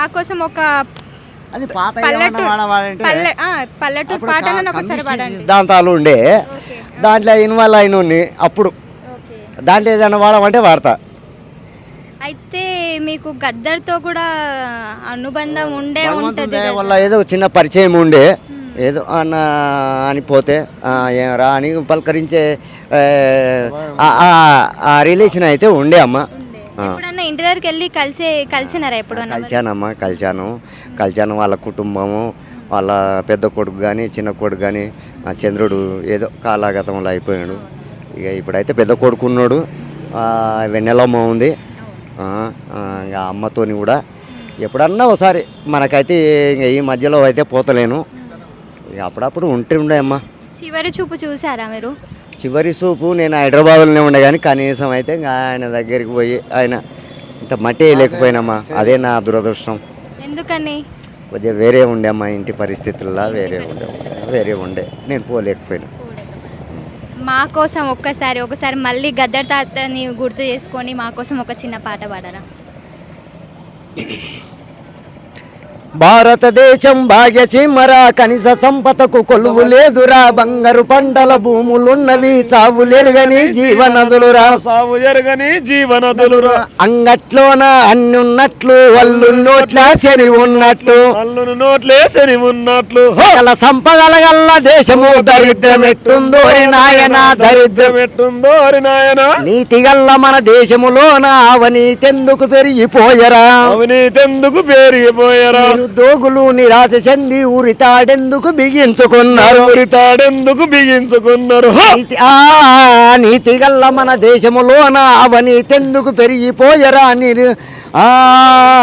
మా కోసం ఒక అది పాత పల్లెటూరు కా- ఒకసారి సిద్ధాంతాలు ఉండే. దాంట్లో ఇన్వాల్వ్ అయిన అప్పుడు. ఓకే. దాంట్లో ఏదైనా వాడమంటే వాడతా. అయితే మీకు గద్దర్తో కూడా అనుబంధం ఉండే ఉంటది. వల్ల ఏదో చిన్న పరిచయం ఉండే. ఏదో అన్న అని పోతే ఆ, ఏమరా అని పలకరించే ఆ, రిలేషన్ అయితే ఉండే అమ్మ. ఎప్పుడన్నా ఇంటి దగ్గరికి వెళ్ళి కలిసి కలిసినారా ఎప్పుడన్నా మరి? కలిశానమ్మా కలిశాను కలిశాను వాళ్ళ కుటుంబము వాళ్ళ పెద్ద కొడుకు కానీ చిన్న కొడుకు కానీ ఆ చంద్రుడు ఏదో కాలాగతంలో అయిపోయాడు. ఇక ఇప్పుడైతే పెద్ద కొడుకు ఉన్నాడు. వెన్నెలమ్మ ఉంది. ఇక అమ్మతోని కూడా. ఎప్పుడన్నా ఒకసారి మనకైతే ఇంక ఈ మధ్యలో అయితే పోతలేను. ఇక అప్పుడప్పుడు ఉంటే ఉండే అమ్మ. చివరి చూపు చూసారా మీరు? చివరి సూపు నేను హైదరాబాద్లోనే ఉండే కానీ కనీసం అయితే ఇంకా ఆయన దగ్గరికి పోయి ఆయన ఇంత మట్టి లేకపోయినమ్మా అదే నా దురదృష్టం. ఎందుకని? కొద్దిగా వేరే ఉండే అమ్మా ఇంటి పరిస్థితుల్లో వేరే ఉండే వేరే ఉండే. నేను పోలేకపోయినా. మా కోసం ఒక్కసారి ఒకసారి మళ్ళీ గద్దర్ తాతని గుర్తు చేసుకొని మా కోసం ఒక చిన్న పాట పాడరా. భారతదేశం భాగ్యసీమరా కనీస సంపదకు కొలువు లేదురా. బంగారు పంటల భూములున్నవి సావులెరుగని జీవనదులురా. సాగు జరగని జీవనదులురా. అంగట్లోన అన్ని ఉన్నట్లు వల్లు నోట్ల శని ఉన్నట్లు. అల్లును నోట్లేసని ఉన్నట్లు. సకల సంపదల గల్ల దేశము దరిద్రమెట్టుందోరి నాయన దరిద్రం ఎట్టుందో అరి నాయన. నీతి గల్ల మన దేశములోన అవనీతెందుకు పెరిగిపోయరా. అవినీతెందుకు పేరిగిపోయారా. నిరుద్యోగులు నిరాశ చెంది ఉరితాడెందుకు బిగించుకున్నారు? తాడెందుకు బిగించుకున్నారు? నీతి గల్ల మన దేశములోన అవనీతెందుకు పెరిగిపోయరా? నిరు ఆ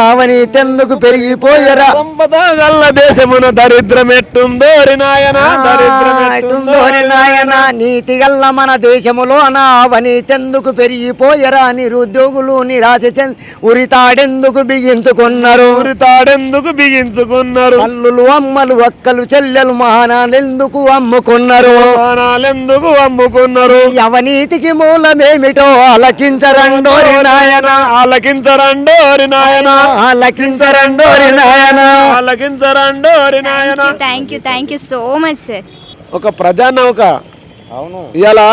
అవనీతెందుకు పెరిగిపోయరా. సంపద గల్ల దేశమున దరిద్రం ఎట్టుందో అరి నాయన దరిద్రం ఎట్టుందో ఎట్టుందోరి నాయన నీతి గల్ల మన దేశములోన అవనీతెందుకు పెరిగిపోయరా నిరుద్యోగులు నిరాశ చెంది ఉరితాడెందుకు బిగించుకున్నారు? తాడెందుకు బిగించుకున్నారు? అల్లులు అమ్మలు అక్కలు చెల్లెలు మహానాలెందుకు అమ్ముకున్నారు? ప్రాణాలెందుకు అమ్ముకున్నారు? అవనీతికి మూలమేమిటో ఆలకించరండోరి నాయన. ఆలకించరండో అరి నాయన. ఆలకించరండోరి నాయన. ఆలకించరండో అరి నాయన. Thank you thank you so much sir ఒక ప్రజానౌక. అవును. ఇలా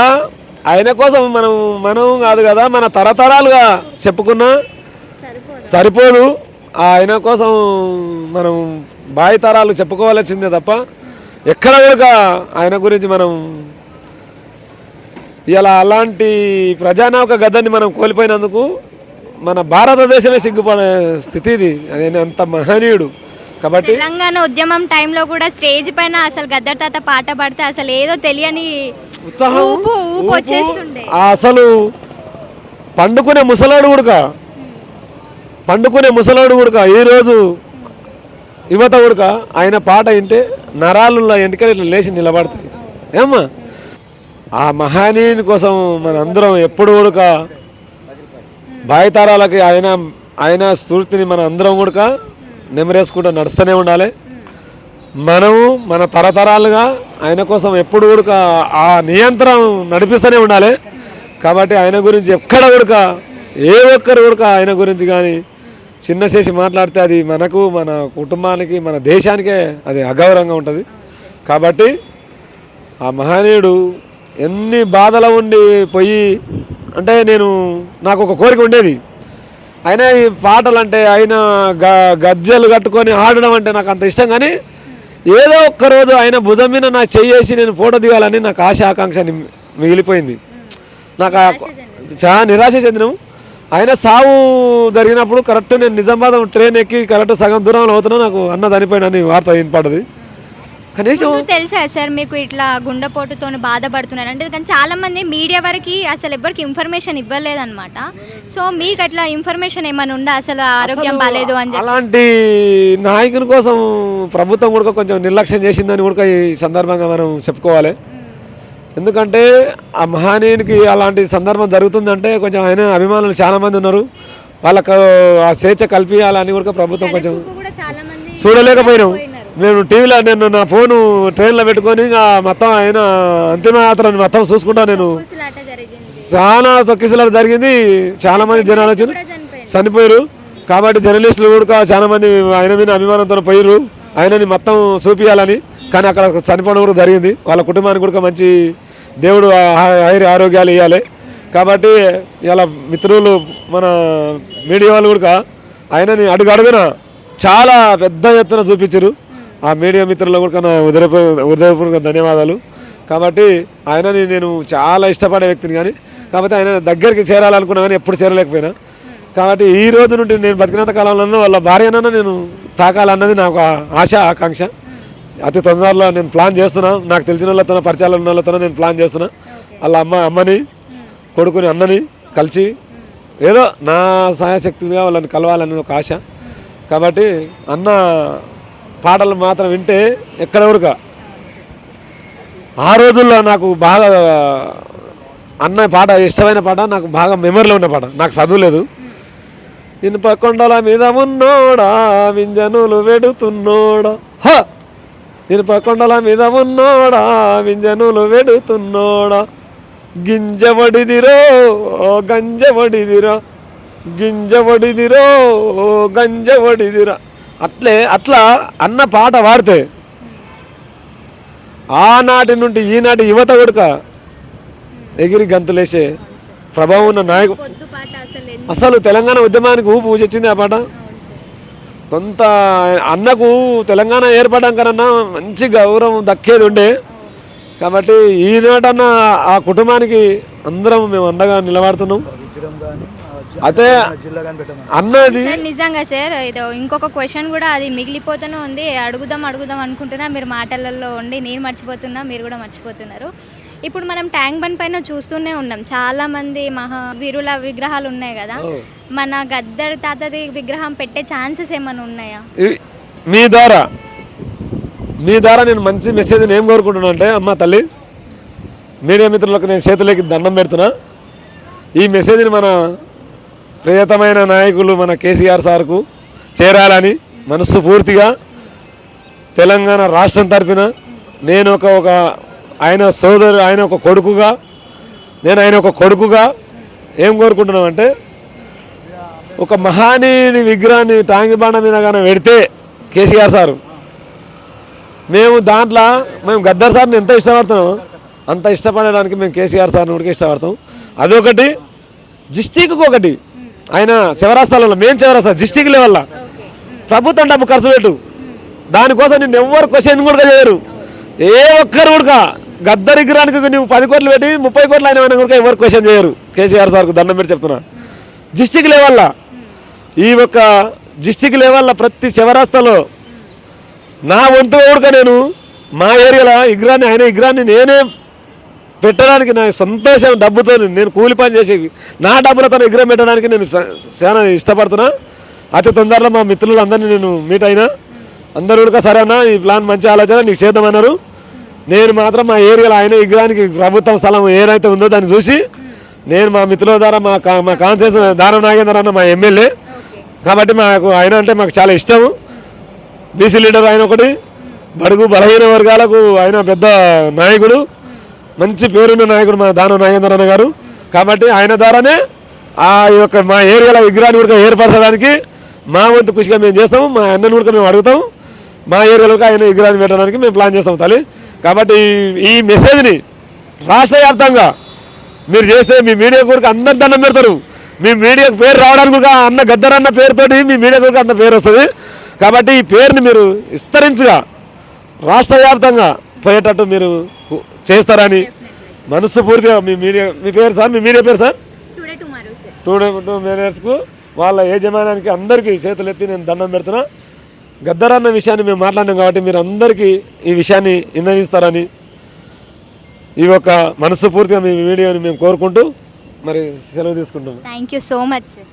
ఆయన కోసం మనం మనం కాదు కదా మన తరతరాలుగా చెప్పుకున్నా సరిపోదు. ఆయన కోసం మనం బాయి తరాలు చెప్పుకోవాల్సిందే తప్ప ఎక్కడ కూడా ఆయన గురించి మనం ఇలా అలాంటి ప్రజానౌక గద్దని మనం కోల్పోయినందుకు మన భారతదేశమే సిగ్గుపడే స్థితి ఇది. అంత మహనీయుడు. కాబట్టి తెలంగాణ ఉద్యమం టైంలో కూడా స్టేజ్ పైన అసలు గద్దర్ తాత పాట పాడితే అసలు ఏదో తెలియని ఉత్సాహం ఊపు ఊపు వచ్చేస్తుండే. ఆ అసలు పండుకునే ముసలాడు ఉడక పండుకునే ముసలాడు ఉడక ఈరోజు యువత ఉడక ఆయన పాట వింటే నరాలున్న ఎంటికలు ఇట్లా లేచి నిలబడతాయి. ఏమ్మా? ఆ మహానీయుని కోసం మన అందరం ఎప్పుడు ఉడక భాయితారాలకి ఆయన ఆయన స్ఫూర్తిని మన అందరం కూడా నెమరేసుకుంటూ నడుస్తూనే ఉండాలి. మనము మన తరతరాలుగా ఆయన కోసం ఎప్పుడు ఉడక ఆ నియంత్రణ నడిపిస్తూనే ఉండాలి. కాబట్టి ఆయన గురించి ఎక్కడ ఉడక ఏ ఒక్కరు ఉడక ఆయన గురించి కానీ చిన్న చేసి మాట్లాడితే అది మనకు మన కుటుంబానికి మన దేశానికే అది అగౌరవంగా ఉంటుంది. కాబట్టి ఆ మహనీయుడు ఎన్ని బాధలు ఉండి పోయి అంటే నేను నాకు ఒక కోరిక ఉండేది. ఆయన ఈ పాటలు అంటే ఆయన గ గజ్జలు కట్టుకొని ఆడడం అంటే నాకు అంత ఇష్టం కానీ ఏదో ఒక్క రోజు ఆయన భుజం మీద నాకు చెయ్యేసి నేను ఫోటో దిగాలని నాకు ఆశ ఆకాంక్ష మిగిలిపోయింది. నాకు చాలా నిరాశ చెందినం. ఆయన సావు జరిగినప్పుడు కరెక్ట్ నేను నిజామాబాద్ ట్రైన్ ఎక్కి కరెక్ట్ సగం దూరంలో అవుతున్నా నాకు అన్న చనిపోయినని వార్త వినపడది కనీసం తెలుసా సార్ మీకు ఇట్లా గుండెపోటుతో బాధపడుతున్నారు? అంటే కానీ చాలా మంది మీడియా వరకు అసలు ఎవరికి ఇన్ఫర్మేషన్ ఇవ్వలేదన్నమాట. సో మీకు అట్లా ఇన్ఫర్మేషన్ ఏమైనా ఉందా? అసలు ఆరోగ్యం బాగాలేదు అని అలాంటి నాయకుని కోసం ప్రభుత్వం కూడా కొంచెం నిర్లక్ష్యం చేసిందని కూడా ఈ సందర్భంగా మనం చెప్పుకోవాలి. ఎందుకంటే ఆ మహానీయునికి అలాంటి సందర్భం జరుగుతుందంటే కొంచెం ఆయన అభిమానులు చాలా మంది ఉన్నారు. వాళ్ళకు ఆ స్వేచ్ఛ కల్పించాలని కూడా ప్రభుత్వం కొంచెం చూడలేకపోయినాం. నేను టీవీలో నేను నా ఫోను ట్రైన్లో పెట్టుకొని ఇంకా మొత్తం ఆయన అంతిమ యాత్రని మొత్తం చూసుకుంటా నేను. చాలా తొక్కిసలాట జరిగింది. చాలా మంది జనాలు వచ్చి కూడా చనిపోయింది చనిపోయారు. కాబట్టి జర్నలిస్టులు కూడా చాలా మంది ఆయన మీద అభిమానంతో పోయిరు ఆయనని మొత్తం చూపించాలని కానీ అక్కడ చనిపోవడం కూడా జరిగింది. వాళ్ళ కుటుంబానికి కూడా మంచి దేవుడు ఆయుర ఆరోగ్యాలు ఇవ్వాలి కాబట్టి ఇలా మిత్రులు మన మీడియా వాళ్ళు కూడా ఆయనని అడుగు అడుగున చాలా పెద్ద ఎత్తున చూపించారు ఆ మీడియా మిత్రులు కూడా నా హృదయపూర్వక హృదయపూర్వక ధన్యవాదాలు. కాబట్టి ఆయనని నేను చాలా ఇష్టపడే వ్యక్తిని కానీ కాబట్టి ఆయన దగ్గరికి చేరాలనుకున్నా కానీ ఎప్పుడు చేరలేకపోయినా. కాబట్టి ఈ రోజు నుండి నేను బతికినంత కాలంలో వాళ్ళ భార్యనన్నా నేను తాకాలన్నది నాకు ఆశ ఆకాంక్ష. అతి తొందరలో నేను ప్లాన్ చేస్తున్నా. నాకు తెలిసిన వాళ్ళతో పరిచయాలు ఉన్న వాళ్ళతో నేను ప్లాన్ చేస్తున్నా. వాళ్ళ అమ్మ అమ్మని కొడుకుని అన్నని కలిసి ఏదో నా సహాయశక్తిగా వాళ్ళని కలవాలని ఒక ఆశ. కాబట్టి అన్న పాటలు మాత్రం వింటే ఎక్కడ ఆ రోజుల్లో నాకు బాగా అన్న పాట ఇష్టమైన పాట నాకు బాగా మెమరీలో ఉన్న పాట. నాకు చదువులేదు ఇనుప కొండల మీద ఉన్నోడా వింజనులు వెడుతున్నోడా. హ! ఇనుప కొండల మీద ఉన్నోడా వింజనులు వెడుతున్నోడా. గింజబడిదిరో ఓ గంజబడిదిరో గింజబడిదిరో ఓ గంజబడిదిరా అట్లే అట్లా అన్న పాట పాడితే ఆనాటి నుండి ఈనాటి యువత కొడుక ఎగిరి గంతులేసే ప్రభావం ఉన్న నాయకు అసలు తెలంగాణ ఉద్యమానికి ఊపు వచ్చింది ఆ పాట. కొంత అన్నకు తెలంగాణ ఏర్పడాకనన్నా మంచి గౌరవం దక్కేది ఉండే. కాబట్టి ఈనాటన్న ఆ కుటుంబానికి అందరం మేము అండగా నిలబడుతున్నాం. అయితే అన్నది నిజంగా సార్ ఇది ఇంకొక క్వశ్చన్ కూడా అది మిగిలిపోతూనే ఉంది. అడుగుదాం అడుగుదాం అనుకుంటున్నా. మీరు మాటలలో ఉండి నేను మర్చిపోతున్నా మీరు కూడా మర్చిపోతున్నారు. ఇప్పుడు మనం ట్యాంక్ బండ్ పైన చూస్తూనే ఉన్నాం. చాలా మంది మహా వీరుల విగ్రహాలు ఉన్నాయి కదా. మన గద్దర్ తాతది విగ్రహం పెట్టే ఛాన్సెస్ ఏమైనా ఉన్నాయా? మీ ద్వారా. మీ ద్వారా నేను మంచి మెసేజ్ ఏం కోరుకుంటున్నా అంటే అమ్మ తల్లి మీడియా మిత్రులకు నేను చేతులకి దండం పెడుతున్నా. ఈ మెసేజ్ని మన ప్రియతమైన నాయకులు మన కేసీఆర్ సార్కు చేరాలని మనస్సు పూర్తిగా తెలంగాణ రాష్ట్రం తరపున నేను ఒక ఒక ఆయన సోదరు ఆయన ఒక కొడుకుగా నేను ఆయన ఒక కొడుకుగా ఏం కోరుకుంటున్నామంటే ఒక మహానీయుని విగ్రహాన్ని టాంగిబాండ మీద కానీ పెడితే కేసీఆర్ సారు. మేము దాంట్లో మేము గద్దర్ సార్ని ఎంత ఇష్టపడుతున్నాం అంత ఇష్టపడడానికి మేము కేసీఆర్ సార్ని ఉడికి ఇష్టపడతాం. అదొకటి డిస్టిక్కి ఒకటి. ఆయన శివరాస్థాలలో మేము శివరాస్తా డిస్టిక్ లెవెల్లో ప్రభుత్వం డబ్బు ఖర్చు పెట్టు. దానికోసం నిన్ను ఎవ్వరు క్వశ్చన్ కూడా చేయరు ఏ ఒక్కరు కూడా గద్దర్ విగ్రహానికి నువ్వు పది కోట్లు పెట్టి ముప్పై కోట్లు అయిన వాడిని కూడా ఎవరు క్వశ్చన్ చేయరు. కేసీఆర్ సార్కు దండం పెట్టి చెప్తున్నా. డిస్టిక్ లెవెల్లో ఈ యొక్క డిస్టిక్ లెవెల్లో ప్రతి శివరాస్తలో నా వంతు కూడా నేను. మా ఏరియాలో విగ్రహాన్ని ఆయన విగ్రహాన్ని నేనే పెట్టడానికి నా సంతోషం డబ్బుతో నేను కూలి పని చేసి నా డబ్బులతో విగ్రహం పెట్టడానికి నేను చాలా ఇష్టపడుతున్నా. అతి తొందరలో మా మిత్రులు అందరినీ నేను మీట్ అయినా. అందరూ కూడా సరే అన్న ఈ ప్లాన్ మంచి ఆలోచన నీకు చేద్దామన్నారు నేను మాత్రం మా ఏరియాలో ఆయన విగ్రహానికి ప్రభుత్వం స్థలం ఏదైతే ఉందో దాన్ని చూసి నేను మా మిత్రుల ద్వారా మా కా- మా కాన్సెన్స్ దానం నాగేంద్ర అన్న మా ఎమ్మెల్యే కాబట్టి మాకు ఆయన అంటే మాకు చాలా ఇష్టము. బీసీ లీడర్ ఆయన ఒకటి బడుగు బలహీన వర్గాలకు ఆయన పెద్ద నాయకుడు. మంచి పేరున్న నాయకుడు మా దానం నాగేంద్ర అన్న గారు. కాబట్టి ఆయన ద్వారానే ఆ యొక్క మా ఏరియాలో విగ్రహాన్ని కూడా ఏర్పరచడానికి మా వంతు కృషిగా మేము చేస్తాము. మా అన్నను కూడా మేము అడుగుతాము. మా ఏరియాలో ఆయన విగ్రహాన్ని పెట్టడానికి మేము ప్లాన్ చేస్తాము తల్లి. కాబట్టి ఈ- మెసేజ్ని రాష్ట్ర వ్యాప్తంగా మీరు చేస్తే మీ మీడియా కూడా అందరు దండం పెడతారు. మీ మీడియాకు పేరు రావడానికి కూడా అన్న గద్దరన్న పేరుతోటి మీ మీడియా కూడా అంత పేరు వస్తుంది. కాబట్టి ఈ పేరుని మీరు విస్తరించగా రాష్ట్ర వ్యాప్తంగా పోయేటట్టు మీరు చేస్తారని మనస్సు పూర్తిగా మీ మీడియా మీ పేరు సార్? మీ మీడియా పేరు సార్? టూ డే టూ మేనేజర్స్కు వాళ్ళ యజమానానికి అందరికీ చేతులు ఎత్తి నేను దండం పెడుతున్నా. గద్దర్ అన్న విషయాన్ని మేము మాట్లాడినాం కాబట్టి మీరు అందరికీ ఈ విషయాన్ని విన్నవిస్తారని ఈ యొక్క మనస్సు పూర్తిగా మీ వీడియోని మేము కోరుకుంటూ మరి సెలవు తీసుకుంటున్నాం. Thank you so much